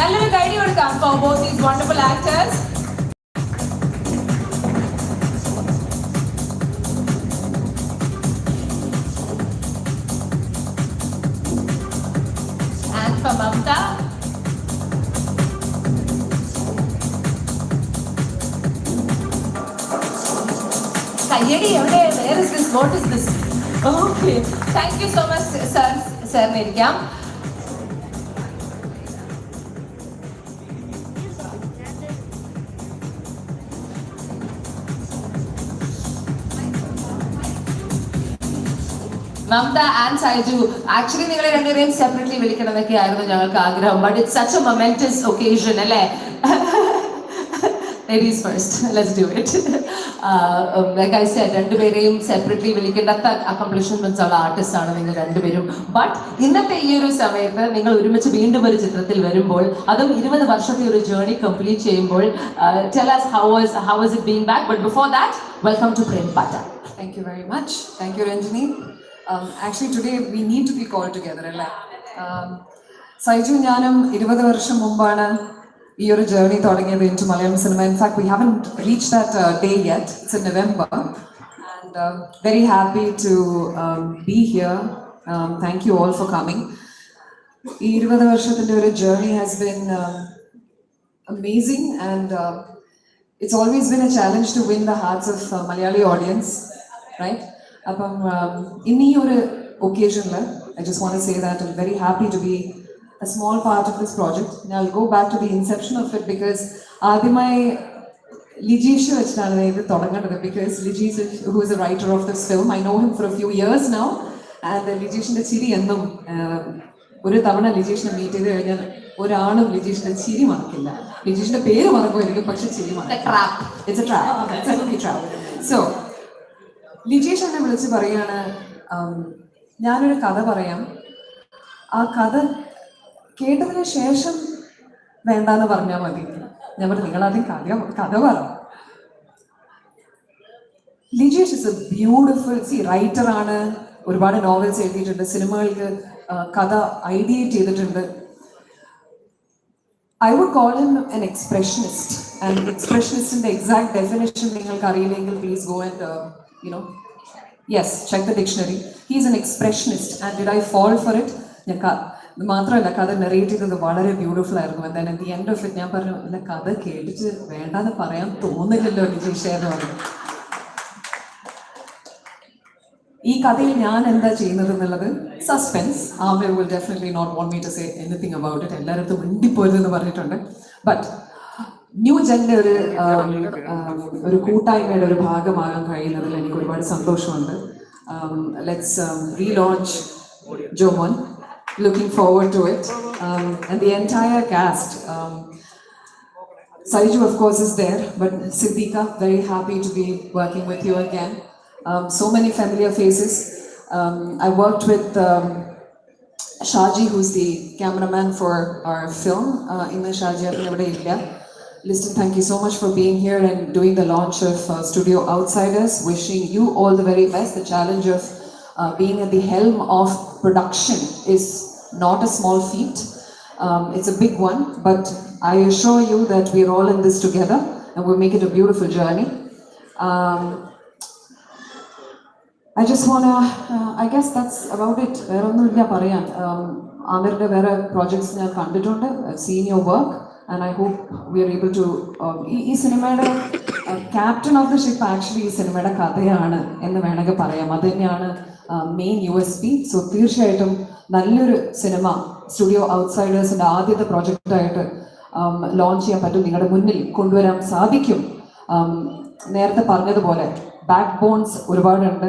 നല്ലൊരു കൈഡി കൊടുക്കാം for both these wonderful actors And for Mamta. കയ്യടി എവിടെ where is this what is this okay thank you so much sir സാറിന് Mamata and Saiju actually നിങ്ങളെ രണ്ടുപേരെയും സെപ്പറേറ്റ്ലി വിളിക്കണം എന്നൊക്കെ ആയിരുന്നു ഞങ്ങൾക്ക് ആഗ്രഹം. But it's such a momentous occasion അല്ലേ? Ladies first let's do it like I said രണ്ടുപേരെയും സെപ്പറേറ്റ്ലി വിളിക്കേണ്ടാത്ത അക്കംപ്ലിഷ്മെന്റ്സ് ഉള്ള ആർട്ടിസ്റ്റ് ആണ് നിങ്ങൾ രണ്ടുപേരും. ബട്ട് ഇന്നത്തെ ഈ ഒരു സമയത്ത് നിങ്ങൾ ഒരുമിച്ച് വീണ്ടും ഒരു ചിത്രത്തിൽ വരുമ്പോൾ അതും ഇരുപത് വർഷത്തെ ഒരു ജേർണി കംപ്ലീറ്റ് ചെയ്യുമ്പോൾ tell us how was how was it being back? But before that welcome to Prem Pata. Thank you very much. Thank you, Ranjini. Um, actually, today we need to be called together, അല്ലേ Um, Saiju ഞാനും ഇരുപത് വർഷം മുമ്പാണ് ഈ ഒരു journey തുടങ്ങിയത് into Malayalam cinema in fact we haven't reach that day yet it's in November and very happy to be here thank you all for coming ഈ ഇരുപത് വർഷത്തിൻ്റെ ഒരു journey has been amazing and uh, it's always been a challenge to win the hearts of uh, Malayali audience, right? അപ്പം um, ഇന്ന് ഈ ഒരു ഒക്കേഷനിൽ I just want say that I'm very happy to be a small part of this project ഞാൻ go back to the inception of it because ആദ്യമായി ലിജീഷ് വെച്ചിട്ടാണ് ഇത് തുടങ്ങേണ്ടത്. Because Lijeesh who is a writer of this film I know him for a few years now and ലിജീഷിന്റെ ചിരി എന്നും ഒരു തവണ ലിജീഷിനെ meet ചെയ്ത് കഴിഞ്ഞാൽ ഒരാളും ലിജീഷിന്റെ ചിരി മറക്കില്ല. ലിജീഷിന്റെ പേര് മറക്കുമായിരിക്കും പക്ഷെ ചിരി trap it's a trap so Lijeesh എന്നെ വിളിച്ച് പറയാണ് ഞാനൊരു കഥ പറയാം. ആ കഥ കേട്ടതിന് ശേഷം വേണ്ടാന്ന് പറഞ്ഞാൽ മതി. ഞാൻ പറഞ്ഞു നിങ്ങൾ ആദ്യം കഥ കഥ പറ. Lijesh is a beautiful C writer ആണ് ഒരുപാട് നോവൽസ് എഴുതിയിട്ടുണ്ട് സിനിമകൾക്ക് കഥ ഐഡിയേറ്റ് ചെയ്തിട്ടുണ്ട്. I would call him an expressionist. And എക്സ്പ്രഷനിസ്റ്റിന്റെ exact definition നിങ്ങൾക്ക് അറിയില്ലെങ്കിൽ please go and you know yes check the dictionary he is an expressionist and did I fall for it ഞാൻ മാത്രമല്ല കഥ നെറേറ്റ് ചെയ്തത് വളരെ ബ്യൂട്ടിഫുൾ ആയിരുന്നു. എന്തായാലും at the end of it ഞാൻ പറഞ്ഞു ഇല്ല കഥ കേട്ടിട്ട് വേണ്ടാന്ന് പറയാൻ തോന്നില്ലല്ലോ ലിജീഷ എന്ന് പറഞ്ഞു. ഈ കഥയിൽ ഞാൻ എന്താ ചെയ്യുന്നത് എന്നുള്ളത്? Suspense Aamir will definitely not want me to say anything about it എല്ലായിടത്തും മിണ്ടിപ്പോരുതെന്ന് പറഞ്ഞിട്ടുണ്ട്. ബട്ട് ന്യൂ ജെൻ്റെ ഒരു um, um, ഒരു കൂട്ടായ്മയുടെ ഒരു ഭാഗമാകാൻ കഴിയുന്നതിൽ എനിക്ക് ഒരുപാട് സന്തോഷമുണ്ട് Um, let's relaunch Jomon looking forward to it and the entire cast Saiju, of course, is there, but Siddika, very happy to be working with you again. Um, so many familiar faces. Um, I worked with um, Shaji, who's the cameraman for our film. Uh, Inna Shaji, Abhinavade Ilya. Listen, thank you so much for being here and doing the launch of uh, Studio Outsiders. Wishing you all the very best. The challenge of uh, being at the helm of production is not a small feat. Um, it's a big one, but I assure you that we're all in this together and we'll make it a beautiful journey. Um, I just wanna, uh, I guess that's about it. വേറെ ഒന്നുമില്ല പറയാൻ Um, ആമിറിന്റെ വേറെ projects ഞാൻ കണ്ടിട്ടുണ്ട് scene your work And I hope we are able to ഈ സിനിമയുടെ captain of the ship actually ഈ സിനിമയുടെ കഥയാണ് എന്ന് വേണമെങ്കിൽ പറയാം. അത് തന്നെയാണ് main U S P so തീർച്ചയായിട്ടും നല്ലൊരു സിനിമ സ്റ്റുഡിയോ ഔട്ട്സൈഡേഴ്സിന്റെ ആദ്യത്തെ പ്രോജക്റ്റായിട്ട് ലോഞ്ച് ചെയ്യാൻ പറ്റും. നിങ്ങളുടെ മുന്നിൽ കൊണ്ടുവരാൻ സാധിക്കും. Um, നേരത്തെ പറഞ്ഞതുപോലെ ബാക്ക് ബോൺസ് ഒരുപാടുണ്ട്.